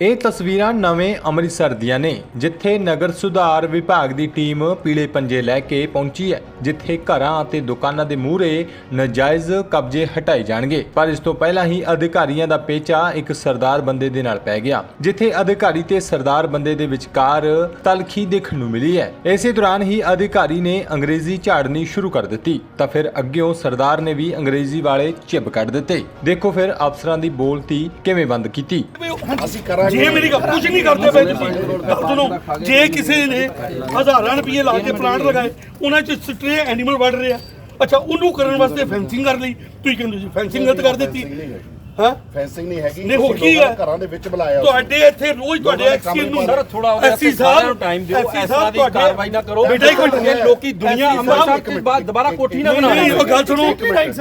ਇਹ ਤਸਵੀਰਾਂ ਨਵੇਂ ਅੰਮ੍ਰਿਤਸਰ ਦੀਆਂ ਨੇ, ਜਿੱਥੇ ਨਗਰ ਸੁਧਾਰ ਵਿਭਾਗ ਦੀ ਟੀਮ ਪੀਲੇ ਪੰਜੇ ਲੈ ਕੇ ਪਹੁੰਚੀ ਹੈ, ਜਿੱਥੇ ਘਰਾਂ ਅਤੇ ਦੁਕਾਨਾਂ ਦੇ ਮੂਹਰੇ ਨਜਾਇਜ਼ ਕਬਜ਼ੇ ਹਟਾਏ ਜਾਣਗੇ। ਪਰ ਇਸ ਤੋਂ ਪਹਿਲਾਂ ਹੀ ਅਧਿਕਾਰੀਆਂ ਦਾ ਪੇਚਾ ਇੱਕ ਸਰਦਾਰ ਬੰਦੇ ਦੇ ਨਾਲ ਪੈ ਗਿਆ, ਜਿੱਥੇ ਅਧਿਕਾਰੀ ਤੇ ਸਰਦਾਰ ਬੰਦੇ ਦੇ ਵਿਚਕਾਰ ਤਲਖੀ ਦੇਖਣ ਨੂੰ ਮਿਲੀ ਹੈ। ਇਸੇ ਦੌਰਾਨ ਹੀ ਅਧਿਕਾਰੀ ਨੇ ਅੰਗਰੇਜ਼ੀ ਝਾੜਨੀ ਸ਼ੁਰੂ ਕਰ ਦਿੱਤੀ, ਤਾਂ ਫਿਰ ਅੱਗਿਓਂ ਸਰਦਾਰ ਨੇ ਵੀ ਅੰਗਰੇਜ਼ੀ ਵਾਲੇ ਚਿਬ ਕੱਢ ਦਿੱਤੇ। ਦੇਖੋ ਫਿਰ ਅਫਸਰਾਂ ਦੀ ਬੋਲਤੀ ਕਿਵੇਂ ਬੰਦ ਕੀਤੀ। ਅਸੀਂ ਕਰਾਂਗੇ ਜੇ ਮੇਰੀ ਗੱਲ ਕੁਝ ਨਹੀਂ ਕਰਦੇ ਪਏ ਤੁਸੀਂ। ਗੱਲ ਸੁਣੋ ਜੇ ਕਿਸੇ ਨੇ ਹਜ਼ਾਰਾਂ ਰੁਪਏ ਲਾ ਕੇ ਪਲਾਂਟ ਲਗਾਏ ਉਹਨਾਂ ਚ ਸਟ੍ਰੇ ਐਨੀਮਲ ਵੜ ਰਿਹਾ ਅੱਛਾ ਉਹਨੂੰ ਕਰਨ ਵਾਸਤੇ ਫੈਂਸਿੰਗ ਕਰ ਲਈ। ਤੁਸੀਂ ਕਹਿੰਦੇ ਜੀ ਫੈਂਸਿੰਗ ਗਲਤ ਕਰ ਦਿੱਤੀ। ਹਾਂ? ਫੈਂਸਿੰਗ ਨਹੀਂ ਹੈਗੀ। ਨਹੀਂ, ਹੋਰ ਤੁਸੀਂ ਕੀ ਲੋਕਾਂ ਹੈ? ਨੂੰ ਘਰਾਂ ਦੇ ਵਿੱਚ ਬੁਲਾਇਆ ਤੁਹਾਡੇ ਇੱਥੇ ਰੋਜ਼ ਤੁਹਾਡੇ ਲੋਕਾਂ ਦੇ ਐਕਸੀਅਨ ਕੰਮ ਨੂੰ ਸਰ, ਥੋੜਾ ਹੋ ਸਾਰਿਆਂ ਨੂੰ ਦਿਓ, ਇਸ ਤਰ੍ਹਾਂ ਦੀ ਤੁਹਾਡੇ- ਕਾਰਵਾਈ ਨਾ ਕਰੋ। ਬੇਟਾ ਇੱਕ ਮਿੰਟ। ਇਹ ਲੋਕੀ ਦੁਨੀਆ ਅੰਮ੍ਰਿਤਸਰ ਸਾਹਿਬ ਤੋਂ ਬਾਅਦ ਦੁਬਾਰਾ ਕੋਠੀ ਨਾ ਬਣਾ ਨਹੀਂ ਉਹ ਗੱਲ ਸੁਣੋ।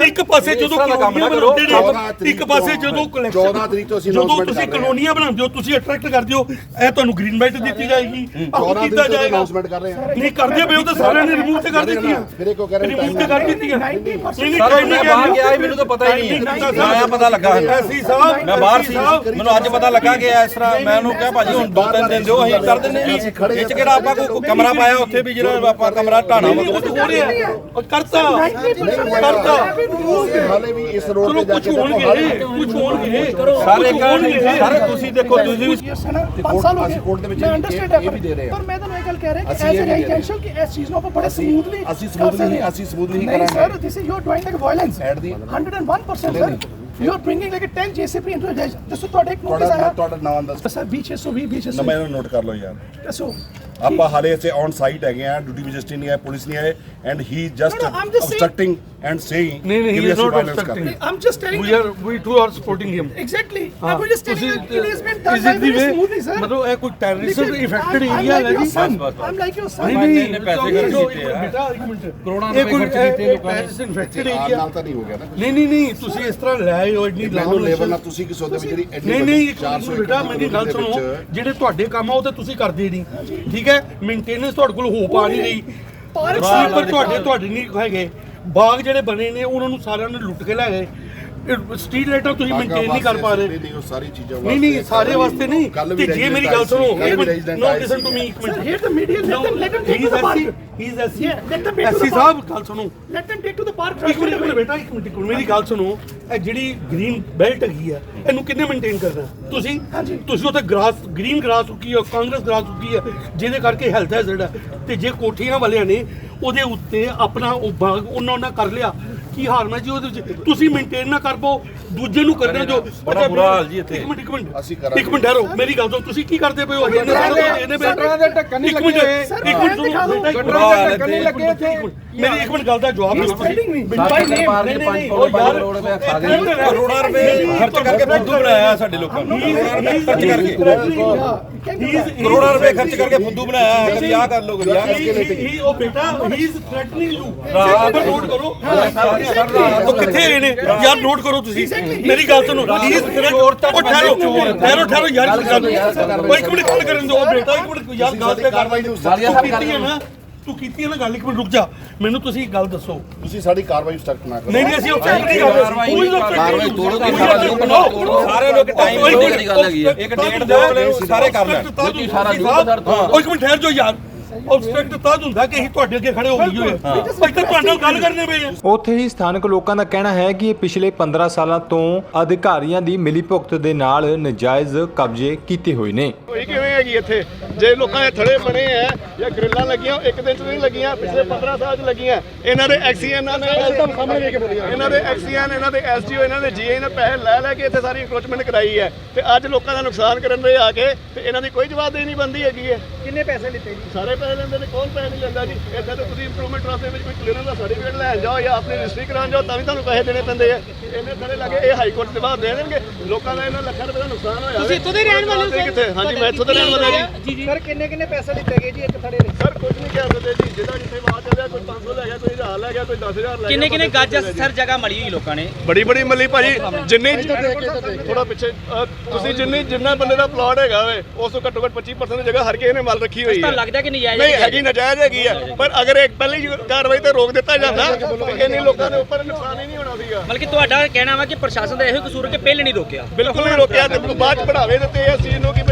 ਇੱਕ ਪਾਸੇ ਜਦੋਂ ਕਲੋਨੀਆਂ। ਬਣਾਉਂਦੇ ਨੇ ਇੱਕ ਪਾਸੇ ਤੁਸੀਂ। ਕਲੋਨੀਆਂ ਬਣਾਉਂਦੇ ਹੋ ਤੁਸੀਂ ਅਟਰੈਕਟ ਕਰਦੇ ਹੋ ਇਹ ਤੁਹਾਨੂੰ ਗ੍ਰੀਨ ਬੈਲਟ ਦਿੱਤੀ ਜਾਏਗੀ। ਆਹ 14 ਕੀਤਾ ਤਰੀਕ ਤੋਂ ਜਾਏਗਾ। announcement ਕਰ ਰਹੇ ਹਾਂ। ਨਹੀਂ ਕਰਦੇ ਪਏ ਉਹ ਤਾਂ ਸਾਰਿਆਂ ਨੇ ਰਿਮੂਵ ਤੇ ਕਰ ਦਿੱਤੀਆਂ। ਫਿਰ ਇਹ ਕੋ ਕਹਿ ਰਹੇ ਰਿਮੂਵ ਤੇ ਕਰ ਦਿੱਤੀਆਂ। ਨਹੀਂ ਨਹੀਂ। ਸਰ time ਮੈਂ ਨਹੀਂ ਬਾਹਰ ਕਿਹਾ। ਗਿਆ ਸੀ, ਮੈਨੂੰ ਤਾਂ ਪਤਾ ਹੀ ਨਹੀਂ ਨਹੀਂ, ਮੈਂ ਆਇਆ ਪਤਾ ਲੱਗਾ ਮੈਨੂੰ। ਐਸੀ ਸਾਹਿਬ ਮੈਂ ਬਾਹਰ ਸੀ। ਐਸੀ ਮੈਨੂੰ ਅੱਜ ਪਤਾ ਲੱਗਾ ਕਿ ਇਸ ਤਰ੍ਹਾਂ ਮੈਂ ਉਹਨੂੰ ਕਿਹਾ ਭਾਜੀ ਹੁਣ ਦੋ ਤਿੰਨ ਦਿਨ ਦਿਓ ਅਸੀਂ ਕਰ ਦਿੰਦੇ ਜੀ ਇਹ ਚ ਕਿਹੜਾ ਆਪਾਂ ਕੋਈ ਕਮਰਾ ਪਾਇਆ ਉੱਥੇ ਵੀ ਜਿਹੜਾ ਆਪਾਂ ਕਮਰਾ ਢਾਣਾ ਉਹ ਤਾਂ ਹੋ ਰਿਹਾ ਉਹ ਕਰਤਾ। ਕਰਤਾ। ਹਾਲੇ ਵੀ ਇਸ ਰੋਡ ਚਲੋ ਤੇ ਜਾ ਕੁਝ ਕੇ ਦੇਖੋ ਹੋਣਗੇ। ਕੁਝ ਹੋਣਗੇ ਸਾਰੇ। ਸਾਰੇ ਤੁਸੀਂ ਦੇਖੋ ਤੁਸੀਂ ਵੀ ਯੈਸ ਹੈ ਨਾ 5 ਸਾਲ ਹੋ ਗਏ। ਅਸੀਂ ਕੋਰਟ ਦੇ ਵਿੱਚ ਇਹ- ਵੀ ਦੇ ਰਹੇ। ਪਰ ਮੈਂ ਤੁਹਾਨੂੰ ਇਹ ਗੱਲ ਕਹਿ ਰਿਹਾ ਕਿ ਵੀ ਦੇ ਰਹੇ। ਰੈਜ਼ੀਡੈਂਸ਼ੀਅਲ ਕਿ ਇਸ ਚੀਜ਼ ਨੂੰ ਆਪਾਂ ਬੜੇ ਸਮੂਥਲੀ ਅਸੀਂ ਨਹੀਂ- ਅਸੀਂ ਨਹੀਂ ਕਰਾਂਗੇ। Sir this is you are doing like violence At the- 101% sir you are bringing like 10 GCP into ਦੱਸੋ ਤੁਹਾਡੇ ਇੱਕ ਨੋਟਿਸ ਤੁਹਾਡਾ ਆਇਆ। ਤੁਹਾਡਾ ਨਾਮ ਦੱਸ ਸਰ ਬੀਚ 620 ਬੀਚ ਨਾ ਮੈਨੂੰ ਨੋਟ ਕਰ ਲਓ ਯਾਰ। ਦੱਸੋ। ਆਪਾਂ ਹਾਲੇ ਇੱਥੇ ਔਨ ਸਾਈਟ ਹੈਗੇ ਆ ਡਿਊਟੀ ਮੈਜਿਸਟ੍ਰੇਟ ਨਹੀਂ ਆਇਆ ਪੁਲਿਸ ਨਹੀਂ ਆਏ and he just No, no, I'm just saying- obstructing and saying ਨਹੀਂ, ਨਹੀਂ, he is not obstructing. I'm just telling we you are we too are supporting him. Exactly. I'm just telling you it has been done by the very way smoothly sir. ਮਤਲਬ ਇਹ ਕੋਈ terrorist Listen, affected I'm- I'm area like ਹੈ your ਜੀ son. I'm like your son. ਨਹੀਂ ਇੰਨੇ ਪੈਸੇ ਖਰਚ ਕੀਤੇ ਆ। ਬੇਟਾ ਇੱਕ ਮਿੰਟ ਕਰੋੜਾਂ ਰੁਪਏ ਖਰਚ ਕੀਤੇ ਲੋਕਾਂ ਨੇ। ਟੈਰਰਿਸਟ ਇਨਫੈਕਟਡ ਆਹ ਏਰੀਆ ਨਾਲ ਤਾਂ ਨਹੀਂ ਹੋ ਗਿਆ ਨਾ ਨਹੀਂ ਨਹੀਂ ਨਹੀਂ ਤੁਸੀਂ ਇਸ ਤਰ੍ਹਾਂ ਲੈ ਆਏ ਹੋ ਇੰਨੀ ਮੈਨੂੰ ਲੇਬਰ ਨਾਲ ਤੁਸੀਂ ਕਿਸ ਉਹਦੇ ਵਿੱਚ ਜਿਹੜੀ ਇੰਨੀ ਨਹੀਂ ਨਹੀਂ ਇੱਕ 400 ਮਿੰਟ ਬੇਟਾ ਮੇਰੀ ਗੱਲ ਸੁਣੋ ਜਿਹੜੇ ਤੁਹਾਡੇ ਕੰਮ ਆ ਉਹ ਤਾਂ ਤੁਸੀਂ ਕਰਦੇ ਨਹੀਂ ਠੀਕ ਹੈ ਮੇਨਟੇਨੈਂਸ ਤੁਹਾਡੇ ਕੋਲ ਹੋ ਪਾ ਨਹੀਂ ਰਹੀ ਪਾਰਕ ਪਰ ਤੁਹਾਡੇ ਤੁਹਾਡੇ ਨਹੀਂ ਹੈਗੇ ਬਾਗ ਜਿਹੜੇ ਬਣੇ ਨੇ ਉਹਨਾਂ ਨੂੰ ਸਾਰਿਆਂ ਨੇ ਲੁੱਟ ਕੇ ਲੈ ਗਏ। ਸਟਰੀਟ ਲਾਈਟਾਂ ਤੁਸੀਂ ਮੇਨਟੇਨ ਨਹੀਂ ਕਰ ਪਾ ਰਹੇ। ਨਹੀਂ ਉਹ ਸਾਰੀ ਚੀਜ਼ਾਂ ਨਹੀਂ ਨਹੀਂ ਸਾਰੇ ਵਾਸਤੇ ਨਹੀਂ। ਤੇ ਜੇ ਮੇਰੀ ਗੱਲ ਸੁਣੋ ਨੋ ਲਿਸਨ ਟੂ ਮੀ ਇੱਕ Sir, minute here the media, let them, let them take to the park. He is SC Yeah, let them take to ਐਸੀ the ਸਾਹਿਬ park. ਗੱਲ ਸੁਣੋ। Let them take to the park. ਇੱਕ minute ਬੇਟਾ ਇੱਕ minute ਇੱਕ minute. ਮੇਰੀ ਗੱਲ ਸੁਣੋ ਇਹ ਜਿਹੜੀ ਗ੍ਰੀਨ ਬੈਲਟ ਹੈਗੀ ਆ ਇਹਨੂੰ ਕਿੰਨੇ ਮੇਨਟੇਨ ਕਰਨਾ? ਤੁਸੀਂ? ਹਾਂਜੀ। ਤੁਸੀਂ ਉੱਥੇ ਗ੍ਰਾਸ ਗ੍ਰੀਨ ਗ੍ਰਾਸ ਉੱਗੀ ਆ ਕਾਂਗਰਸ ਗ੍ਰਾਸ ਉੱਗੀ ਆ ਜਿਹਦੇ ਕਰਕੇ ਹੈਲਥ ਹੈਜ਼ਰਡ ਹੈ ਤੇ ਜੇ ਕੋਠੀਆਂ ਵਾਲਿਆਂ ਨੇ ਉਹਦੇ ਉੱਤੇ ਆਪਣਾ ਉਹ ਬਾਗ ਉਹਨਾਂ ਉਹਨਾਂ ਕਰ ਲਿਆ ਕੀ ਹਾਰਨਾ ਜੀ ਉਹਦੇ ਵਿੱਚ ਤੁਸੀਂ ਮੇਨਟੇਨ ਨਾ ਕਰ ਪਾਓ ਦੂਜੇ ਨੂੰ ਕਰਨਾ ਜੋ ਬੜਾ ਬੁਰਾ ਹਾਲ ਜੀ ਇੱਥੇ। ਇੱਕ ਮਿੰਟ ਇੱਕ ਮਿੰਟ ਅਸੀਂ ਕਰਾਂਗੇ। ਇੱਕ ਮਿੰਟ ਠਹਿਰੋ ਮੇਰੀ ਗੱਲ ਤੋਂ ਤੁਸੀਂ ਕੀ ਕਰਦੇ ਪਏ ਹੋ ਇਹਨੇ ਇਹਨੇ ਗਟਰਾਂ ਦੇ ਢੱਕਣ ਨਹੀਂ ਇੱਕ ਮਿੰਟ। ਇੱਕ ਮਿੰਟ। ਬੇਟਾ, ਇੱਕ ਮਿੰਟ। ਮੇਰੀ ਇੱਕ ਮਿੰਟ ਗੱਲ ਦਾ ਜਵਾਬ ਦਿਓ. ਤੁਸੀਂ। ਬਾਈ ਨੇਮ ਨਹੀਂ ਨਹੀਂ ਕਰੋੜ ਉਹ ਯਾਰ ਕਰੋੜ ਰੁਪਏ ਕਰੋੜਾਂ ਰੁਪਏ ਖਰਚ ਕਰਕੇ ਫੁੱਦੂ ਬਣਾਇਆ ਸਾਡੇ ਲੋਕਾਂ ਨੂੰ। ਖਰਚ ਕਰਕੇ। ਕਰੋੜਾਂ ਰੁਪਏ ਖਰਚ ਕਰਕੇ ਫੁੱਦੂ ਬਣਾਇਆ ਕਦੀ ਆਹ ਕਰ ਲਓ ਕਦੀ ਕਰ ਲਓ। ਹੀ ਉਹ ਬੇਟਾ he is threatening you note ਕਰੋ। ਉਹ ਕਿੱਥੇ ਗਏ ਨੇ? ਯਾਰ ਨੋਟ ਕਰੋ ਤੁਸੀਂ। ਮੇਰੀ ਗੱਲ ਸੁਣੋ। ਹੀ ਇਜ਼ ਚੋਰ ਉਹ ਠਹਿਰੋ। ਠਹਿਰੋ ਠਹਿਰੋ। ਯਾਰ ਇੱਕ ਮਿੰਟ ਗੱਲ ਕਰਨ ਦਿਓ ਬੇਟਾ ਇੱਕ ਮਿੰਟ। ਯਾਰ ਗੱਲ ਤੇ ਕਾਰਵਾਈ ਨੂੰ ਤੂੰ ਕੀਤੀ ਹੈ ਨਾ। ਤੂੰ ਕੀਤੀ ਹੈ ਨਾ ਗੱਲ ਇੱਕ ਮਿੰਟ ਰੁਕ ਜਾ। ਮੈਨੂੰ ਤੁਸੀਂ ਇੱਕ ਗੱਲ ਦੱਸੋ। ਤੁਸੀਂ ਸਾਡੀ ਕਾਰਵਾਈ ਸਟਾਰਟ ਨਾ ਕਰੋ। ਨਹੀਂ ਨਹੀਂ ਅਸੀਂ ਉਹ ਫੈਕਟ ਨਹੀਂ ਕਰਦੇ ਕੋਈ ਲੋਕ ਕਾਰਵਾਈ ਤੋੜੋ ਕਿ ਸਾਰਾ ਲੋਕ ਤੋੜੋ। ਸਾਰੇ ਲੋਕ ਟਾਈਮ ਦੀ ਗੱਲ ਹੈਗੀ ਇੱਕ ਡੇਟ ਅਗਲੇ ਨੂੰ ਸਾਰੇ ਕਰ ਲੈਣ ਤੁਸੀਂ ਸਾਰਾ ਉਹ ਇੱਕ ਮਿੰਟ ਠਹਿਰ ਜਾਓ ਯਾਰ। ਆਬਸਟ੍ਰਕਟ ਤਾਂ ਹੁੰਦਾ ਕਿ ਅਸੀਂ ਤੁਹਾਡੇ ਅੱਗੇ ਖੜੇ ਹੋ ਗਏ ਹੋਏ। ਆ ਅਸੀਂ ਤਾਂ ਤੁਹਾਡੇ ਨਾਲ ਗੱਲ ਕਰਨੇ ਪਏ ਆ। ਉੱਥੇ ਹੀ ਸਥਾਨਕ ਲੋਕਾਂ ਦਾ ਕਹਿਣਾ ਹੈ ਕਿ ਇਹ ਪਿਛਲੇ 15 ਸਾਲਾਂ ਤੋਂ ਅਧਿਕਾਰੀਆਂ ਦੀ ਮਿਲੀਭੁਗਤ ਦੇ ਨਾਲ ਨਜਾਇਜ਼ ਕਬਜ਼ੇ ਕੀਤੇ ਹੋਏ ਨੇ। ਕਿਵੇਂ ਹੈਗੀ ਇੱਥੇ। ਜੇ ਲੋਕਾਂ ਦੇ ਥੜੇ ਬਣੇ ਆ ਜਾਂ ਗ੍ਰਿਲਾਂ ਲੱਗੀਆਂ ਇੱਕ ਦਿਨ ਚ ਨਹੀਂ ਲੱਗੀਆਂ ਪਿਛਲੇ 15 ਸਾਲ ਚ ਲੱਗੀਆਂ। ਇਹਨਾਂ ਦੇ ਐਕਸੀਐਨ ਨੇ ਸਾਹਮਣੇ ਵੇਖ ਕੇ ਬੋਲੀਆਂ ਇਹਨਾਂ ਦੇ ਐਕਸੀਐਨ ਇਹਨਾਂ ਦੇ ਐਸਜੀਓ ਇਹਨਾਂ ਦੇ ਜੀਏ ਨੇ ਪੈਸੇ ਲੈ ਲੈ ਕੇ ਇੱਥੇ ਸਾਰੀ ਇਨਕਰੋਚਮੈਂਟ ਕਰਾਈ ਹੈ। ਤੇ ਅੱਜ ਲੋਕਾਂ ਦਾ ਨੁਕਸਾਨ ਕਰਨ ਦੇ ਆ ਕੇ ਤੇ ਇਹਨਾਂ ਦੀ ਕੋਈ ਜਵਾਬਦੇਹੀ ਨਹੀਂ ਬੰਦੀ ਹੈਗੀ ਹੈ। ਕਿੰਨੇ ਪੈਸੇ ਲਿੱਤੇ ਜੀ? ਸਾਰੇ ਪੈਸੇ ਲੈਂਦੇ ਨੇ ਕੌਣ ਪੈਸੇ ਨਹੀਂ ਲੈਂਦਾ ਜੀ? ਇੱਥੇ ਤਾਂ ਤੁਸੀਂ ਇੰਪਰੂਵਮੈਂਟ ਵਾਸਤੇ ਵਿੱਚ ਕੋਈ ਕਲੀਅਰੈਂਸ ਦਾ ਸਰਟੀਫਿਕੇਟ ਲੈਣ ਜਾਓ ਜਾਂ ਆਪਣੀ ਰਜਿਸਟਰੀ ਕਰਾਉਣ ਜਾਓ ਤਾਂ ਵੀ ਤੁਹਾਨੂੰ ਪੈਸੇ ਦੇਣੇ ਪੈਂਦੇ ਆ। ਇਹਨੇ ਸਾਰੇ ਲੱਗੇ ਇਹ ਹਾਈ ਕੋਰਟ ਦੇ ਬਾਅਦ ਦੇ ਦੇਣਗੇ। ਲੋਕਾਂ ਦਾ ਇਹਨਾਂ ਲੱਖਾਂ ਰੁਪਏ ਦਾ ਨੁਕਸਾਨ ਹੋਇਆ ਤੁਸੀਂ ਇੱਥੋਂ ਦੇ ਰਹਿਣ ਵਾਲੇ ਹੋ ਕਿੱਥੇ? ਹਾਂਜੀ ਮੈਂ ਇੱਥੋਂ ਦਾ ਰਹਿਣ ਵਾਲਾ ਜੀ। ਸਰ ਕਿੰਨੇ ਕਿੰਨੇ ਪੈਸੇ ਦਿੱਤੇ ਗਏ ਜੀ ਇੱਕ ਥੜੇ ਦੇ ਸਰ ਕੁਝ ਨਹੀਂ ਕਹਿ ਸਕਦੇ ਜੀ। ਜਿਹਦਾ ਜਿੱਥੇ ਬਾਤ ਚੱਲਿਆ ਕੋਈ 500 ਲੈ ਗਿਆ ਕੋਈ 1000 ਲੈ ਗਿਆ ਕੋਈ 10000 ਲੈ ਗਿਆ ਕਿੰਨੇ ਕਿੰਨੇ ਗੱਜ ਸਰ ਜਗ੍ਹਾ ਮਲੀ ਹੋਈ ਲੋਕਾਂ ਨੇ? ਬੜੀ ਬੜੀ ਮੱਲੀ ਭਾਜੀ ਜਿੰਨੀ ਥੋੜਾ ਪਿੱਛੇ ਤੁਸੀਂ ਜਿੰਨੀ ਜਿੰਨਾ ਬੰਦੇ ਦਾ ਪਲਾਟ ਹੈਗਾ ਵੇ ਉਸ ਤੋਂ ਘੱਟੋ ਘੱਟ 25% ਦੀ ਜਗ੍ਹਾ ਹਰ ਕਿਸੇ ਨੇ ਮਲ ਰੱਖੀ ਹੋਈ ਤਾਂ ਹੈ। ਲੱਗਦਾ ਕਿ ਨਜਾਇਜ਼ ਨਹੀਂ ਹੈ। ਹੈਗੀ ਨਜਾਇਜ਼ ਹੈਗੀ ਆ ਪਰ ਅਗਰ ਇੱਕ ਪਹਿਲੀ ਹੀ ਕਾਰਵਾਈ ਤੇ ਰੋਕ ਦਿੱਤਾ ਜਾਂਦਾ ਤੇ ਇੰਨੇ ਲੋਕਾਂ ਦੇ ਉੱਪਰ ਨੁਕਸਾਨ ਹੀ ਨਹੀਂ ਹੋਣਾ ਸੀਗਾ। ਬਲਕਿ ਤੁਹਾਡਾ ਕਹਿਣਾ ਵਾ ਕਿ ਪ੍ਰਸ਼ਾਸਨ ਦਾ ਇਹੋ ਕਸੂਰ ਹੈ ਕਿ ਪਹਿਲੇ ਨਹੀਂ ਰੋਕਿਆ। ਬਿਲਕੁਲ ਨਹੀਂ ਰੋਕਿਆ, ਤੇ ਬਾਅਦ ਚ ਬੜਾਵੇ ਦਿੱਤੇ ਇਸ ਚੀਜ਼ ਨੂੰ ਕਿ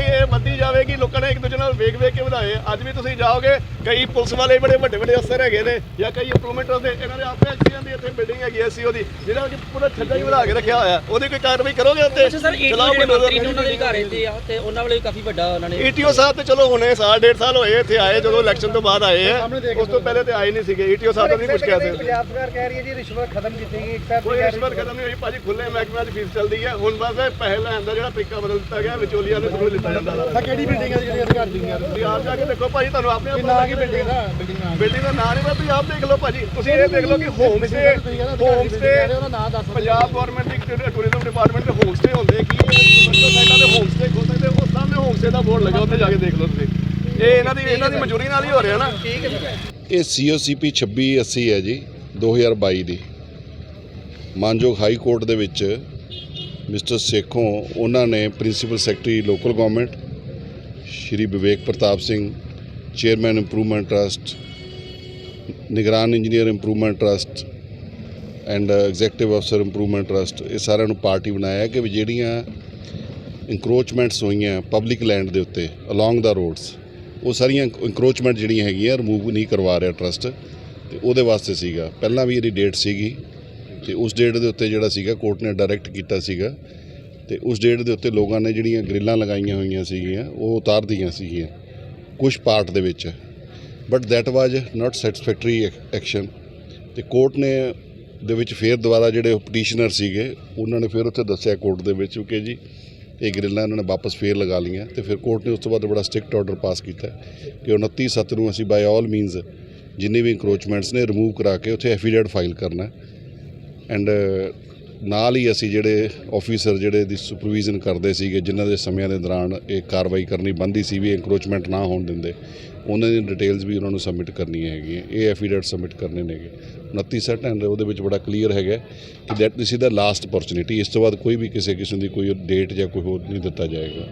ਨਾਲ ਵੇਖ ਵੇਖ ਕੇ ਵਧਾਏ ਅੱਜ ਵੀ ਤੁਸੀਂ ਜਾਓਗੇ ਕਈ ਪੁਲਿਸ ਵਾਲੇ ਬੜੇ ਵੱਡੇ ਵੱਡੇ ਅਫਸਰ ਹੈਗੇ ਨੇ ਜਾਂ ਕਈ ਇੰਪਰੂਵਮੈਂਟ ਦੇ ਇਹਨਾਂ ਦੇ ਆਪੇ ਐਕਸੀਅਨ ਦੀ ਇੱਥੇ ਬਿਲਡਿੰਗ ਹੈਗੀ ਐ ਸੀਓ ਦੀ ਜਿਹੜਾ ਕਿ ਪੂਰਾ ਛੱਡਾ ਹੀ ਵਧਾ ਕੇ ਰੱਖਿਆ ਹੋਇਆ। ਉਹਦੀ ਕੋਈ ਕਾਰਵਾਈ ਕਰੋਗੇ ਉੱਤੇ ਜਿਹੜੇ ਮੰਤਰੀ ਨੇ ਉਹਨਾਂ ਦੇ ਵੀ ਘਰ ਇੱਥੇ ਆ ਤੇ ਉਹਨਾਂ ਵਾਲੇ ਵੀ ਕਾਫੀ ਵੱਡਾ ਉਹਨਾਂ ਨੇ ਈਟੀਓ ਸਾਹਿਬ ਤੇ ਚਲੋ ਹੁਣੇ ਸਾਲ ਡੇਢ ਸਾਲ ਹੋਏ ਇੱਥੇ ਆਏ ਜਦੋਂ ਇਲੈਕਸ਼ਨ ਤੋਂ ਬਾਅਦ ਆਏ ਆ। ਉਸ ਤੋਂ ਪਹਿਲੇ ਤੇ ਆਏ ਨਹੀਂ ਸੀਗੇ। ਈਟੀਓ ਸਾਹਿਬ ਤੋਂ ਨਹੀਂ ਕੁਝ ਕਹਿ ਸਕਦੇ। ਪੰਜਾਬ ਸਰਕਾਰ ਕਹਿ ਰਹੀ ਹੈ ਜੀ ਰਿਸ਼ਵਤ ਖਤਮ ਕੀਤੀ ਗਈ ਇੱਕ ਤਰ੍ਹਾਂ ਕੋਈ ਰਿਸ਼ਵਤ ਖਤਮ ਨਹੀਂ ਹੋਈ ਭਾਜੀ ਖੁੱਲੇ ਮਹਿਕਮਿਆਂ 'ਚ ਫੀਸ ਚੱਲਦੀ ਹੈ। ਹੁਣ ਬਸ ਇਹ ਪੈਸੇ ਲੈਣ ਦਾ ਜਿਹੜਾ ਤਰੀਕਾ ਬਦਲ ਦਿੱਤਾ ਗਿਆ ਵਿਚੋਲੀਆਂ ਦੇ ਥਰੂ ਲਿੱਤਾ ਜਾਂਦਾ। ਵਾ। ਕਿਹੜੀ ਬਿਲਡਿੰਗ ਹੈ ਜਿਹੜੀ ਅਧਿਕਾਰ ਦੀਆਂ ਤੁਸੀਂ ਆਪ ਜਾ ਕੇ ਦੇਖੋ ਭਾਜੀ ਤੁਹਾਨੂੰ ਆਪਣੇ ਆਪ ਪਤਾ ਲੱਗ ਬਿਲਡਿੰਗ ਦਾ ਬਿਲਡਿੰਗ ਦਾ ਬਿਲਡਿੰਗ ਦਾ ਨਾਂ ਨਹੀਂ ਪਤਾ ਤੁਸੀਂ ਆਪ ਦੇਖ ਲਓ ਭਾਜੀ। ਤੁਸੀਂ ਇਹ ਦੇਖ ਲਓ ਕਿ ਹੋਮ ਸਟੇ ਹੋਮ ਸਟੇ ਉਹਦਾ ਨਾਂ ਦੱਸ ਪੰਜਾਬ ਗਵਰਨਮੈਂਟ ਦੀ ਟੂਰਿਜ਼ਮ ਡਿਪਾਰਟਮੈਂਟ ਦੇ ਹੋਮ ਸਟੇ ਹੁੰਦੇ ਕੀ ਇਹ ਸਾਈਡਾਂ ਦੇ ਹੋਮ ਸਟੇ ਖੋਲ ਸਕਦੇ ਉਹ ਸਾਹਮਣੇ ਹੋਮ ਸਟੇ ਦਾ ਬੋਰਡ ਲੱਗਾ ਉੱਥੇ ਜਾ ਕੇ ਦੇਖ ਲਓ ਤੁਸੀਂ। ਇਹ ਇਹਨਾਂ ਦੀ ਇਹਨਾਂ ਦੀ ਮਨਜ਼ੂਰੀ ਨਾਲ ਹੀ ਹੋ ਰਿਹਾ ਨਾ। ਇਹ ਸੀਓਸੀਪੀ 2680 ਹੈ ਜੀ 2022 ਦੀ। ਮਾਨਯੋਗ ਹਾਈ ਕੋਰਟ ਦੇ ਵਿੱਚ ਮਿਸਟਰ ਸੇਖੋਂ ਉਹਨਾਂ ਨੇ principal secretary local government Shri Vivek Pratap Singh, chairman improvement trust, ਨਿਗਰਾਨ engineer improvement trust and executive ਅਫਸਰ ਇੰਪਰੂਵਮੈਂਟ ਟਰਸਟ, ਇਹ ਸਾਰਿਆਂ ਨੂੰ ਪਾਰਟੀ ਬਣਾਇਆ ਕਿ ਵੀ ਜਿਹੜੀਆਂ ਇਨਕਰੋਚਮੈਂਟਸ ਹੋਈਆਂ ਪਬਲਿਕ ਲੈਂਡ ਦੇ ਉੱਤੇ ਅਲੋਂਗ ਦਾ ਰੋਡਸ ਉਹ ਸਾਰੀਆਂ ਇਨਕਰੋਚਮੈਂਟ ਜਿਹੜੀਆਂ ਹੈਗੀਆਂ ਰਿਮੂਵ ਨਹੀਂ ਕਰਵਾ ਰਿਹਾ ਟਰਸਟ ਤੇ ਉਹਦੇ ਵਾਸਤੇ ਸੀਗਾ। ਪਹਿਲਾਂ ਵੀ ਇਹਦੀ ਡੇਟ ਸੀਗੀ ਤੇ ਉਸ ਡੇਟ ਦੇ ਉੱਤੇ ਜਿਹੜਾ ਸੀਗਾ ਕੋਰਟ ਨੇ ਡਾਇਰੈਕਟ ਕੀਤਾ ਸੀਗਾ ਤੇ ਉਸ ਡੇਟ ਦੇ ਉੱਤੇ ਲੋਕਾਂ ਨੇ ਜਿਹੜੀਆਂ ਗ੍ਰਿਲਾਂ ਲਗਾਈਆਂ ਹੋਈਆਂ ਸੀਗੀਆਂ, ਉਹ ਉਤਾਰ ਦੀਆਂ ਸੀਗੀਆਂ ਕੁਝ ਪਾਰਟ ਦੇ ਵਿੱਚ। But that was not satisfactory action ਤੇ ਕੋਰਟ ਨੇ ਦੇ ਵਿੱਚ ਫੇਰ ਦੁਬਾਰਾ ਜਿਹੜੇ ਪਟੀਸ਼ਨਰ ਸੀਗੇ, ਉਹਨਾਂ ਨੇ ਫਿਰ ਉੱਥੇ ਦੱਸਿਆ ਕੋਰਟ ਦੇ ਵਿੱਚ ਕਿ ਜੀ, ਇਹ ਗ੍ਰਿਲਾਂ ਇਹਨਾਂ ਨੇ ਵਾਪਸ ਫੇਰ ਲਗਾ ਲਈਆਂ ਤੇ ਫਿਰ ਕੋਰਟ ਨੇ ਉਸ ਤੋਂ ਬਾਅਦ ਬੜਾ ਸਟ੍ਰਿਕਟ ਆਰਡਰ ਪਾਸ ਕੀਤਾ ਕਿ 29 ਸੱਤ ਨੂੰ ਅਸੀਂ ਬਾਈ ਆਲ ਮੀਨਸ ਜਿੰਨੇ ਵੀ ਇਨਕਰੋਚਮੈਂਟਸ ਨੇ ਰਿਮੂਵ ਕਰਾ ਕੇ ਉੱਥੇ ਐਫੀਡੇਵਿਟ ਫਾਈਲ ਕਰਨਾ। ਐਂਡ ਨਾਲ ਹੀ ਅਸੀਂ ਜਿਹੜੇ ਆਫੀਸਰ ਜਿਹੜੇ ਦੀ ਸੁਪਰਵੀਜ਼ਨ ਕਰਦੇ ਸੀਗੇ ਜਿਨ੍ਹਾਂ ਦੇ ਸਮਿਆਂ ਦੇ ਦੌਰਾਨ ਇਹ ਕਾਰਵਾਈ ਕਰਨੀ ਬੰਦੀ ਸੀ ਵੀ ਇਨਕਰੋਚਮੈਂਟ ਨਾ ਹੋਣ ਦਿੰਦੇ ਉਹਨਾਂ ਦੀ ਡਿਟੇਲਸ ਵੀ ਉਹਨਾਂ ਨੂੰ ਸਬਮਿਟ ਕਰਨੀਆਂ ਹੈਗੀਆਂ ਇਹ ਐਫੀਡੇਵਿਟ ਸਬਮਿਟ ਕਰਨੇ ਨੇਗੇ 29 ਸੈਟ ਐਂਡ ਉਹਦੇ ਵਿੱਚ ਬੜਾ ਕਲੀਅਰ ਹੈਗਾ ਕਿ that this is the last opportunity ਇਸ ਤੋਂ ਬਾਅਦ ਕੋਈ ਵੀ ਕਿਸੇ ਕਿਸਮ ਦੀ ਕੋਈ ਡੇਟ ਜਾਂ ਕੋਈ ਹੋਰ ਨਹੀਂ ਦਿੱਤਾ ਜਾਏਗਾ।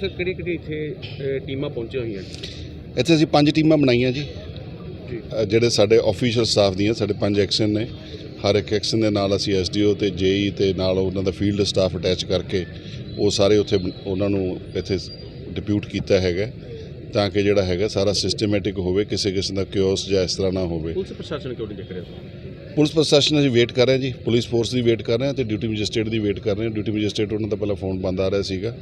ਸਰ ਕਿਹੜੀ ਕਿਹੜੀ ਇੱਥੇ ਟੀਮਾਂ ਪਹੁੰਚੀਆਂ ਹੋਈਆਂ? ਇੱਥੇ ਅਸੀਂ ਪੰਜ ਟੀਮਾਂ ਬਣਾਈਆਂ ਜੀ। ਜਿਹੜੇ ਸਾਡੇ ਆਫੀਸ਼ੀਅਲ ਸਟਾਫ ਦੀਆਂ ਸਾਡੇ ਪੰਜ ਐਕਸ਼ਨ ਨੇ। ਹਰ ਇੱਕ ਐਕਸ਼ਨ ਦੇ ਨਾਲ ਅਸੀਂ ਐਸਡੀਓ ਤੇ ਜੇਈ ਤੇ ਨਾਲ ਉਹਨਾਂ ਦਾ ਫੀਲਡ ਸਟਾਫ ਅਟੈਚ ਕਰਕੇ ਉਹ ਸਾਰੇ ਉੱਥੇ ਉਹਨਾਂ ਨੂੰ ਇੱਥੇ ਡਿਪਿਊਟ ਕੀਤਾ ਹੈਗਾ ਤਾਂ ਕਿ ਜਿਹੜਾ ਹੈਗਾ ਸਾਰਾ ਸਿਸਟਮੈਟਿਕ ਹੋਵੇ ਕਿਸੇ ਕਿਸਮ ਦਾ ਕਿਓਸ ਜਾਂ ਇਸ ਤਰ੍ਹਾਂ ਨਾ ਹੋਵੇ। ਪੁਲਿਸ ਪ੍ਰਸ਼ਾਸਨ ਕਿਉਂ ਨਹੀਂ ਦੇਖ ਰਿਹਾ? ਪੁਲਿਸ ਪ੍ਰਸ਼ਾਸਨ ਅਸੀਂ ਵੇਟ ਕਰ ਰਹੇ ਜੀ। ਪੁਲਿਸ ਫੋਰਸ ਦੀ ਵੇਟ ਕਰ ਰਹੇ ਹਾਂ ਤੇ ਡਿਊਟੀ ਮੈਜਿਸਟ੍ਰੇਟ ਦੀ ਵੇਟ ਕਰ ਰਹੇ ਹਾਂ। ਡਿਊਟੀ ਮੈਜਿਸਟ੍ਰੇਟ ਉਹਨਾਂ ਦਾ ਪਹਿਲਾਂ ਫੋਨ ਬੰਦ ਆ ਰਿਹਾ ਸੀਗਾ।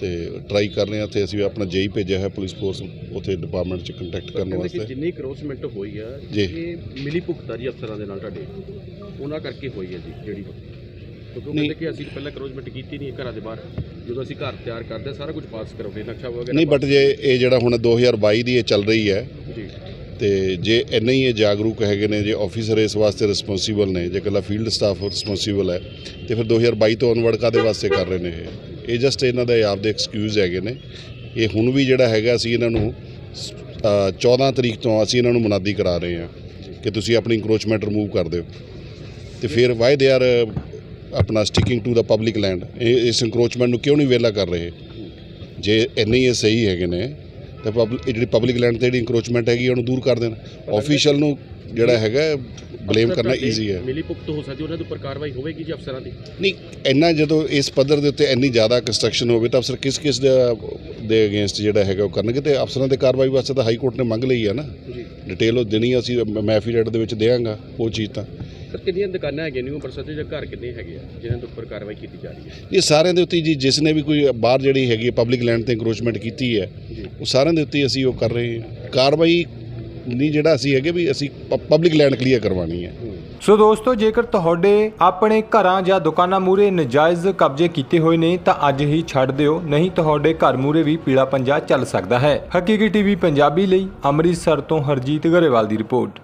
ਤੇ ਟਰਾਈ ਕਰ ਰਹੇ ਹਾਂ ਤੇ ਅਸੀਂ ਆਪਣਾ ਜੇਈ ਭੇਜਿਆ ਹੈ ਪੁਲਿਸ ਫੋਰਸ ਉੱਥੇ ਡਿਪਾਰਟਮੈਂਟ 'ਚ ਕੰਟੈਕਟ ਕਰਨ ਵਾਸਤੇ। ਜਿੰਨੀ ਕਰੋਸਮੈਂਟ ਹੋਈ ਆ ਜੀ। ਇਹ ਮਿਲੀ ਭੁਗਤਾ ਜੀ ਅਫਸਰਾਂ ਦੇ ਨਾਲ ਤੁਹਾਡੇ। ਉਹਨਾਂ ਕਰਕੇ ਹੋਈ ਹੈ ਜੀ ਜਿਹੜੀ ਕਿਉਂਕਿ ਉਹ ਨਹੀਂ। ਕਹਿੰਦੇ ਕਿ ਅਸੀਂ ਪਹਿਲਾਂ ਕਰੋਸਮੈਂਟ ਕੀਤੀ ਨਹੀਂ ਘਰਾਂ ਦੇ ਬਾਹਰ। ਜਦੋਂ ਅਸੀਂ ਘਰ ਤਿਆਰ ਕਰਦੇ ਸਾਰਾ ਕੁਝ ਪਾਸ ਕਰਾਉਂਦੇ ਨਕਸ਼ਾ ਵਗੈਰਾ ਨਹੀਂ ਬਟ ਜੇ ਇਹ ਜਿਹੜਾ ਹੁਣ 2022 ਦੀ ਇਹ ਚੱਲ ਰਹੀ ਹੈ ਜੀ। ਤੇ ਜੇ ਇੰਨੇ ਹੀ ਇਹ ਜਾਗਰੂਕ ਹੈਗੇ ਨੇ ਜੇ ਆਫੀਸਰ ਇਸ ਵਾਸਤੇ ਰਿਸਪੌਂਸੀਬਲ ਨੇ ਜੇ ਇਕੱਲਾ ਫੀਲਡ ਸਟਾਫ ਰਿਸਪੌਂਸੀਬਲ ਹੈ ਤੇ ਫਿਰ 2022 ਤੋਂ ਅਨਵਰਡ ਕਾਦੇ ਵਾਸਤੇ ਕਰ ਰਹੇ ਨੇ ਇਹ? ਇਹ ਜਸਟ ਇਹਨਾਂ ਦੇ ਆਪਦੇ ਐਕਸਕਿਊਜ਼ ਹੈਗੇ ਨੇ। ਇਹ ਹੁਣ ਵੀ ਜਿਹੜਾ ਹੈਗਾ ਅਸੀਂ ਇਹਨਾਂ ਨੂੰ ਅ, 14 ਤਰੀਕ ਤੋਂ ਅਸੀਂ ਇਹਨਾਂ ਨੂੰ ਮਨਾਦੀ ਕਰਾ ਰਹੇ ਹਾਂ ਕਿ ਤੁਸੀਂ ਆਪਣੀ ਇਨਕਰੋਚਮੈਂਟ ਰਿਮੂਵ ਕਰ ਦਿਓ। ਤੇ ਫਿਰ ਵਾਈ ਦੇ ਆਰ ਆਪਣਾ sticking to the public land ਇਹ ਇਸ ਇਨਕਰੋਚਮੈਂਟ ਨੂੰ ਕਿਉਂ ਨਹੀਂ ਵੇਲਾ ਕਰ ਰਹੇ? ਜੇ ਇੰਨੇ ਹੀ ਇਹ ਸਹੀ ਹੈਗੇ ਨੇ ਤਾਂ ਪਬਲਿਕ ਜਿਹੜੀ ਪਬਲਿਕ ਲੈਂਡ ਤੇ ਜਿਹੜੀ ਇਨਕਰੋਚਮੈਂਟ ਹੈਗੀ ਉਹਨੂੰ ਦੂਰ ਕਰ ਦੇਣ। ਆਫੀਸ਼ੀਅਲ ਨੂੰ ਜਿਹੜਾ ਹੈਗਾ ਬਲੇਮ ਕਰਨਾ ਈਜ਼ੀ ਹੈ। ਮਿਲੀ ਭੁਗਤ ਹੋ ਸਕਦੀ ਉਹਨਾਂ ਦੇ ਉੱਪਰ ਕਾਰਵਾਈ ਹੋਵੇਗੀ ਜੀ ਅਫਸਰਾਂ ਦੀ? ਨਹੀਂ ਇੰਨਾ ਜਦੋਂ ਇਸ ਪੱਧਰ ਦੇ ਉੱਤੇ ਇੰਨੀ ਜ਼ਿਆਦਾ ਕੰਸਟਰਕਸ਼ਨ ਹੋਵੇ ਤਾਂ ਅਫਸਰ ਕਿਸ ਕਿਸ ਦੇ ਅਗੇਂਸਟ ਜਿਹੜਾ ਹੈਗਾ ਉਹ ਕਰਨਗੇ ਤੇ ਅਫਸਰਾਂ ਦੇ ਕਾਰਵਾਈ ਵਾਸਤੇ ਤਾਂ ਹਾਈ ਕੋਰਟ ਨੇ ਮੰਗ ਲਈ ਹੈ ਨਾ। ਜੀ। ਡਿਟੇਲ ਉਹ ਦੇਣੀ ਅਸੀਂ ਮੈਫੀਡੇਟ ਦੇ ਵਿੱਚ ਦੇਵਾਂਗਾ ਉਹ ਚੀਜ਼ ਤਾਂ। ਸਰ ਕਿੰਨੀਆਂ ਦੁਕਾਨਾਂ ਹੈਗੀਆਂ ਨਿਊ ਅੰਮ੍ਰਿਤਸਰ ਦੇ ਜਾਂ ਘਰ ਕਿੰਨੇ ਹੈਗੇ ਆ ਜਿਨ੍ਹਾਂ ਦੇ ਉੱਪਰ ਕਾਰਵਾਈ ਕੀਤੀ ਜਾ ਰਹੀ ਹੈ? ਇਹ ਸਾਰਿਆਂ ਦੇ ਉੱਤੇ ਜੀ ਜਿਸ ਨੇ ਵੀ ਕੋਈ ਬਾਹਰ ਜਿਹੜੀ ਹੈਗੀ ਪਬਲਿਕ ਲੈਂਡ ਤੇ ਇਨਕਰੋਚਮੈਂਟ ਕੀਤੀ ਹੈ ਉਹ ਸਾਰਿਆਂ ਦੇ ਉੱਤੇ ਅਸੀਂ ਉਹ ਕਰ ਰਹੇ ਹਾਂ। ਕਾਰਵਾਈ ਨਹੀਂ, ਜਿਹੜਾ ਅਸੀਂ ਹੈਗੇ ਵੀ ਅਸੀਂ ਪਬਲਿਕ ਲੈਂਡ ਕਲੀਅਰ ਕਰਵਾਉਣੀ ਹੈ। ਸੋ ਦੋਸਤੋ, ਜੇਕਰ ਤੁਹਾਡੇ ਆਪਣੇ ਘਰਾਂ ਜਾਂ ਦੁਕਾਨਾਂ ਮੂਰੇ ਨਜਾਇਜ਼ ਕਬਜ਼ੇ ਕੀਤੇ ਹੋਏ ਨੇ, ਤਾਂ ਅੱਜ ਹੀ ਛੱਡ ਦਿਓ। ਨਹੀਂ, ਤੁਹਾਡੇ ਘਰ ਮੂਰੇ ਵੀ ਪੀਲਾ ਪੰਜਾ ਚੱਲ ਸਕਦਾ ਹੈ। ਹਕੀਕੀ ਟੀਵੀ ਪੰਜਾਬੀ ਲਈ ਅੰਮ੍ਰਿਤਸਰ ਤੋਂ ਹਰਜੀਤ ਗਰੇਵਾਲ ਦੀ ਰਿਪੋਰਟ।